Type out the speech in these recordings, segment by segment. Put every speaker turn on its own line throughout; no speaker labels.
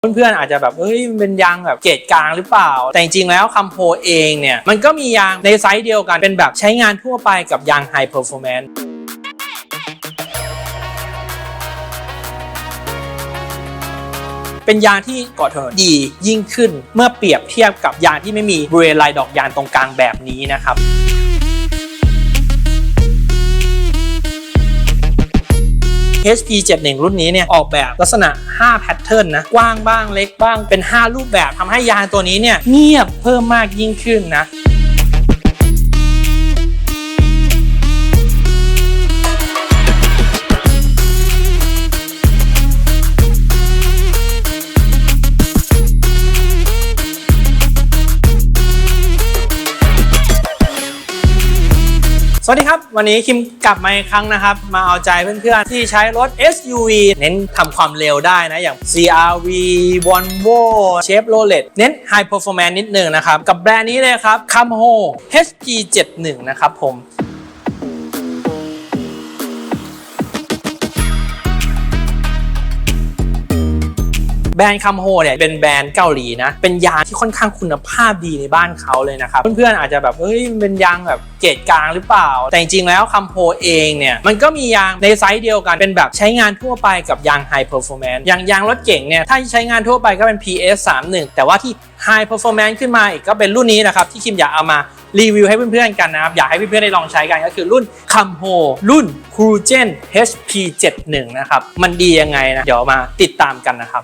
เพื่อนๆอาจจะแบบเฮ้ยมันเป็นยางแบบเกรดกลางหรือเปล่า แต่จริงๆแล้วคัมโพเองเนี่ย มันก็มียางในไซส์เดียวกัน เป็นแบบใช้งานทั่วไปกับยางไฮเพอร์ฟอร์แมนซ์เป็นยางที่เกาะถนนดียิ่งขึ้นเมื่อเปรียบเทียบกับยางที่ไม่มีบริเวณลายดอกยางตรงกลางแบบนี้นะครับ HP71 รุ่นนี้เนี่ยออกแบบลักษณะ 5 แพทเทิร์นนะ กว้างบ้างเล็กบ้างเป็น 5 รูปแบบทำให้ยางตัวนี้เนี่ยเงียบเพิ่มมากยิ่งขึ้นนะ วัสดีครับ วันนี้คิมกลับมาอีกครั้งนะครับ มาเอาใจเพื่อนๆ ที่ใช้รถ SUV เน้นทำความเร็วได้นะ อย่าง CRV Volvo Chevrolet เน้น High Performance นิดหนึ่งนะครับ กับแบรนด์นี้เลยครับ Camho HG71 นะครับผม แบรนด์คัมโฮเนี่ยเป็นแบรนด์เกาหลีนะ เป็นยางที่ค่อนข้างคุณภาพดีในบ้านเขาเลยนะครับ เพื่อนๆอาจจะแบบเฮ้ยมันเป็นยางแบบเกรดกลางหรือเปล่า แต่จริงๆแล้วคัมโฮเองเนี่ยมันก็มียางในไซส์เดียวกันเป็นแบบใช้งานทั่วไปกับยางไฮเพอร์ฟอร์แมนซ์อย่างยางรถเก่งเนี่ยถ้าใช้งานทั่วไปก็เป็น PS 31แต่ว่าที่ High Performance ขึ้นมาอีกก็เป็นรุ่นนี้นะครับ ที่คิมอยากเอามารีวิวให้เพื่อนๆกันนะครับ อยากให้เพื่อนๆได้ลองใช้กันก็คือรุ่น c a m h o รุ่น c r u g e n HP71 นะครับ มันดียังไงนะ เดี๋ยวมาติดตามกันนะครับ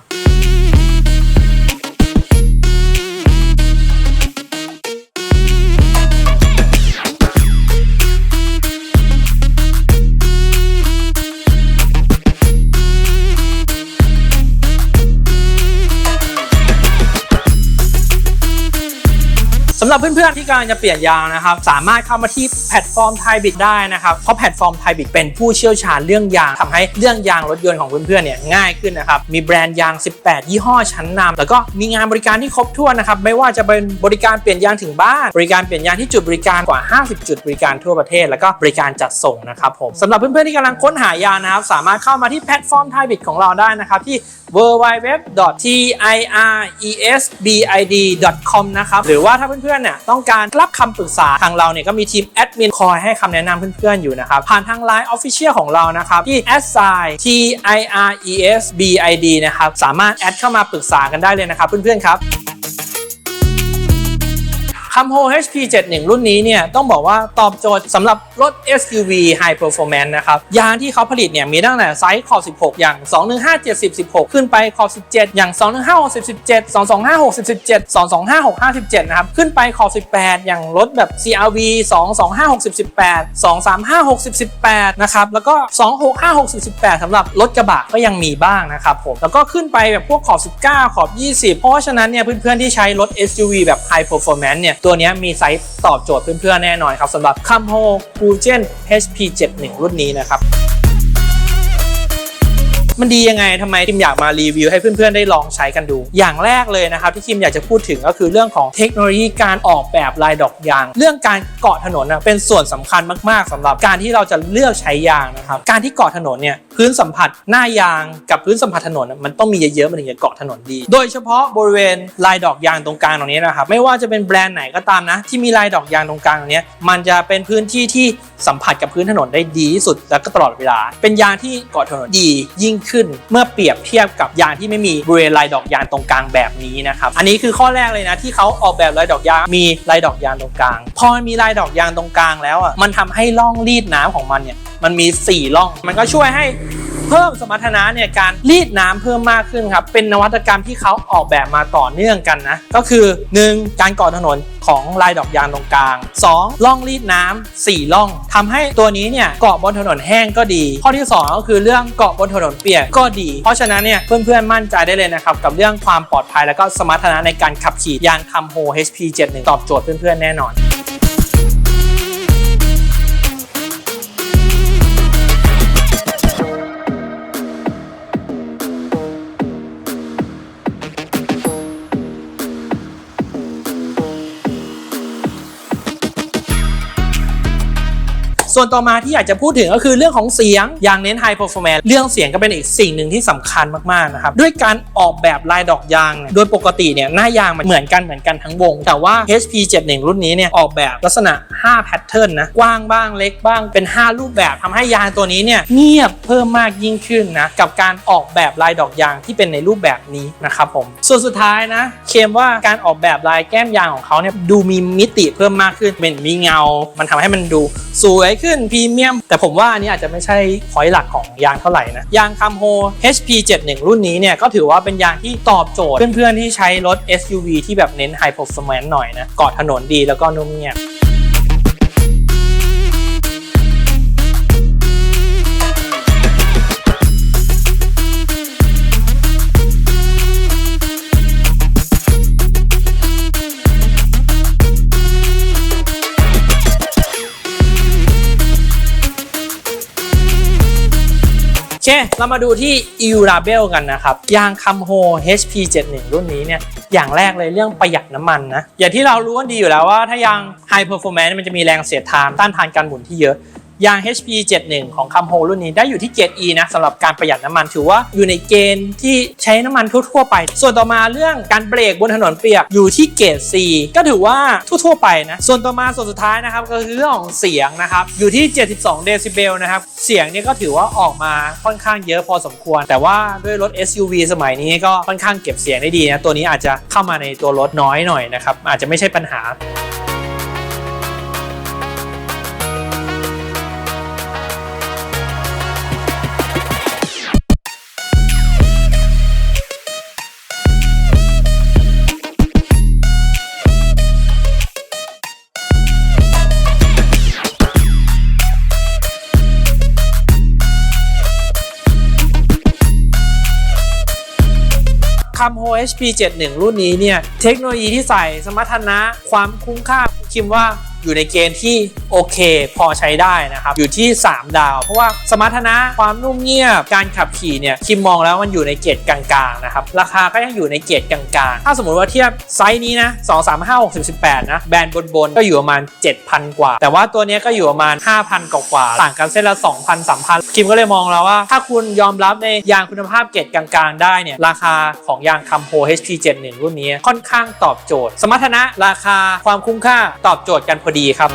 ำหรับเพื่อนๆที่กำลังจะเปลี่ยนยางนะครับ สามารถเข้ามาที่แพลตฟอร์มไทยบิดได้นะครับ เพราะแพลตฟอร์มไทยบิดเป็นผู้เชี่ยวชาญเรื่องยางทำให้เรื่องยางรถยนต์ของเพื่อนๆเนี่ยง่ายขึ้นนะครับ มีแบรนด์ยาง 18 ยี่ห้อชั้นนำแล้วก็มีงานบริการที่ครบถ้วนนะครับ ไม่ว่าจะเป็นบริการเปลี่ยนยางถึงบ้าน บริการเปลี่ยนยางที่จุดบริการกว่า 50 จุดบริการทั่วประเทศ แล้วก็บริการจัดส่งนะครับผมสำหรับเพื่อนๆที่กำลังค้นหายางนะครับ สามารถเข้ามาที่แพลตฟอร์มไทยบิดของเราได้นะครับที่ www.tiresbid.com นะครับหรือว่าถ้าเพื่อนๆเนี่ยต้องการรับคำปรึกษาทางเราเนี่ยก็มีทีมแอดมินคอยให้คำแนะนำเพื่อนๆอยู่นะครับ ผ่านทาง Line Official ของเรานะครับ ที่ s i tiresbid นะครับ สามารถแอดเข้ามาปรึกษากันได้เลยนะครับเพื่อนๆครับ คัมโฮ HP71 รุ่นนี้เนี่ยต้องบอกว่าตอบโจทย์สำหรับรถ SUV High Performance นะครับยางที่เขาผลิตเนี่ยมีตั้งแต่ไซส์ขอบ 16 อย่าง 215 70 16 ขึ้นไปขอบ 17 อย่าง 215 60 17 225 60 17 225 6 57 นะครับ ขึ้นไปขอบ 18 อย่างรถแบบ CRV 225 60 18 235 60 18 นะครับ แล้วก็ 265 60 18สำหรับรถกระบะก็ยังมีบ้างนะครับผมแล้วก็ขึ้นไปแบบพวกขอบ 19 ขอบ 20 เพราะฉะนั้นเนี่ยเพื่อนๆที่ใช้รถ SUV แบบ High Performance เนี่ยตัวนี้มีไซส์ตอบโจทย์เพื่อนๆแน่นอนครับสำหรับคัมโฮกูเจน HP71 รุ่นนี้นะครับ มันดียังไงทำไมคิมอยากมารีวิวให้เพื่อนๆได้ลองใช้กันดู อย่างแรกเลยนะครับที่คิมอยากจะพูดถึงก็คือเรื่องของเทคโนโลยีการออกแบบลายดอกยาง เรื่องการเกาะถนนนะเป็นส่วนสำคัญมากๆสำหรับการที่เราจะเลือกใช้ยางนะครับการที่เกาะถนนเนี่ยพื้นสัมผัสหน้ายางกับพื้นสัมผัสถนนมันต้องมีเยอะๆมันถึงจะเกาะถนนดี โดยเฉพาะบริเวณลายดอกยางตรงกลางตรงนี้นะครับไม่ว่าจะเป็นแบรนด์ไหนก็ตามนะ ที่มีลายดอกยางตรงกลางตรงนี้มันจะเป็นพื้นที่ที่สัมผัสกับพื้นถนนได้ดีที่สุดแล้วก็ตลอดเวลา เป็นยางที่เกาะถนนดียิ่งขึ้น เมื่อเปรียบเทียบกับยางที่ไม่มีบริเวณลายดอกยางตรงกลางแบบนี้นะครับ อันนี้คือข้อแรกเลยนะที่เขาออกแบบลายดอกยางมีลายดอกยางตรงกลาง พอมีลายดอกยางตรงกลางแล้วอะมันทำให้ร่องรีดน้ำของมันเนี่ยมันมี 4 ร่อง มันก็ช่วยให้ เพิ่มสมรรถนะเนี่ยการรีดน้ำเพิ่มมากขึ้นครับ เป็นนวัตกรรมที่เขาออกแบบมาต่อเนื่องกันนะ ก็คือ 1. การก่อถนนของลายดอกยางตรงกลาง 2. ร่องรีดน้ำ4ร่องทำให้ตัวนี้เนี่ยเกาะบนถนนแห้งก็ดี ข้อที่ 2 ก็คือเรื่องเกาะบนถนนเปียกก็ดี เพราะฉะนั้นเนี่ยเพื่อนๆมั่นใจได้เลยนะครับกับเรื่องความปลอดภัยแล้วก็สมรรถนะในการขับขี่ยางคัมโฮ HP71 ตอบโจทย์เพื่อนๆแน่นอน ส่วนต่อมาที่อยากจะพูดถึงก็คือเรื่องของเสียงอย่างเน้น High Performance เรื่องเสียงก็เป็นอีกสิ่งหนึ่งที่สำคัญมากๆนะครับด้วยการออกแบบลายดอกยาง โดยปกติเนี่ยหน้ายางมันเหมือนกันเหมือนกันทั้งวง แต่ว่า HP 71 รุ่นนี้เนี่ยออกแบบลักษณะ 5 แพทเทิร์นนะกว้างบ้างเล็กบ้างเป็น 5 รูปแบบทำให้ยางตัวนี้เนี่ยเงียบเพิ่มมากยิ่งขึ้นนะกับการออกแบบลายดอกยางที่เป็นในรูปแบบนี้นะครับผมส่วนสุดท้ายนะเคมว่าการออกแบบลายแก้มยางของเขาเนี่ยดูมีมิติเพิ่มมากขึ้นเป็นมีเงา มันทำให้มันดูสวยขึ้นึ้นพรีเมียม แต่ผมว่าอันนี้อาจจะไม่ใช่พอยต์หลักของยางเท่าไหร่นะ ยางคัมโฮ HP 71 รุ่นนี้เนี่ย ก็ถือว่าเป็นยางที่ตอบโจทย์เพื่อนๆที่ใช้รถ SUV ที่แบบเน้น High Performance หน่อยนะเกาะถนนดีแล้วก็นุ่มเงียบ เค เรามาดูที่ e u r a b e l กันนะครับ ยางคัมโฮ HP 71 รุ่นนี้เนี่ย อย่างแรกเลยเรื่องประหยัดน้ำมันนะ อย่างที่เรารู้กันดีอยู่แล้วว่าถ้ายาง High Performance มันจะมีแรงเสียดทานต้านทานการหมุนที่เยอะ ยาง HP 71 ของคัมโฮรุ่นนี้ได้อยู่ที่เกรด E นะสำหรับการประหยัดน้ำมันถือว่าอยู่ในเกณฑ์ที่ใช้น้ำมันทั่วๆไป ส่วนต่อมาเรื่องการเบรกบนถนนเปียกอยู่ที่เกรด C ก็ถือว่าทั่วๆไปนะส่วนต่อมาส่วนสุดท้ายนะครับก็คือเรื่องของเสียงนะครับอยู่ที่ 72 เดซิเบลนะครับเสียงเนี่ยก็ถือว่าออกมาค่อนข้างเยอะพอสมควร แต่ว่าด้วยรถ SUV สมัยนี้ก็ค่อนข้างเก็บเสียงได้ดีนะตัวนี้อาจจะเข้ามาในตัวรถน้อยหน่อยนะครับอาจจะไม่ใช่ปัญหา คัมโฮ HP 71 รุ่นนี้เนี่ยเทคโนโลยีที่ใส่สมรรถนะความคุ้มค่าคิมว่า อยู่ในเกณฑ์ที่โอเค พอใช้ได้นะครับ อยู่ที่ 3 ดาว เพราะว่าสมรรถนะความนุ่มเงียบการขับขี่เนี่ยคิมมองแล้วมันอยู่ในเกณฑ์กลางๆนะครับราคาก็ยังอยู่ในเกณฑ์กลางๆ ถ้าสมมติว่าเทียบไซส์นี้นะ2 3 5 6 1 8นะแบรนด์บนๆก็อยู่ประมาณ 7,000 กว่า แต่ว่าตัวนี้ก็อยู่ประมาณ 5,000 กว่าต่างกันเส้นละ 2,000 3,000คิมก็เลยมองแล้วว่า ถ้าคุณยอมรับในยางคุณภาพเกรดกลางๆ ได้เนี่ยราคาของยางคัมโฮ HP 71 รุ่นนี้ค่อนข้างตอบโจทย์ สมรรถนะราคาความคุ้มค่าตอบโจทย์กันพอดีดีครับ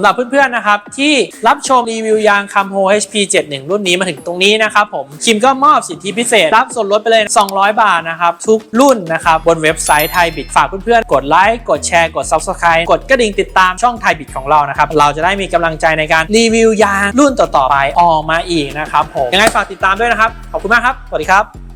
ำหรับเพื่อนๆนะครับที่รับชมรีวิวยางคัมโฮ HP 71 รุ่นนี้มาถึงตรงนี้นะครับผมคิมก็มอบสิทธิพิเศษ รับส่วนลดไปเลย 200 บาทนะครับทุกรุ่นนะครับบนเว็บไซต์ไทยบิดฝากเพื่อนๆ กดไลค์กดแชร์กด Subscribe กดกระดิ่งติดตามช่องไทยบิดของเรานะครับเราจะได้มีกำลังใจในการรีวิวยางรุ่นต่อๆไปออกมาอีกนะครับผมยังไงฝากติดตามด้วยนะครับขอบคุณมากครับสวัสดีครับ